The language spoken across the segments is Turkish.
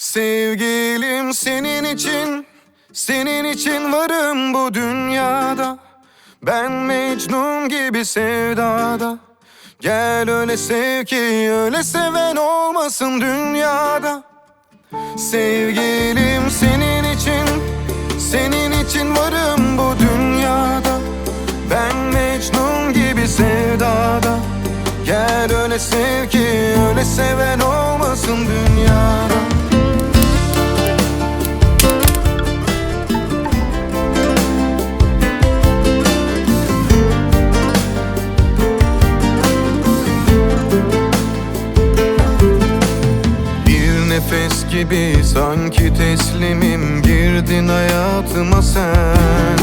Sevgilim senin için, senin için varım bu dünyada. Ben Mecnun gibi sevdada. Gel öyle sev ki öyle seven olmasın dünyada. Sevgilim senin için, senin için varım bu dünyada. Ben Mecnun gibi sevdada. Gel öyle sev ki öyle seven olmasın dünyada. Nefes gibi sanki teslimim. Girdin hayatıma sen.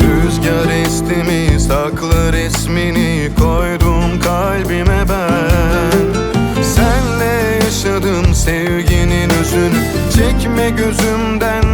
Rüzgar esti mi saklı resmini koydum kalbime ben. Senle yaşadım sevginin özünü. Çekme gözümden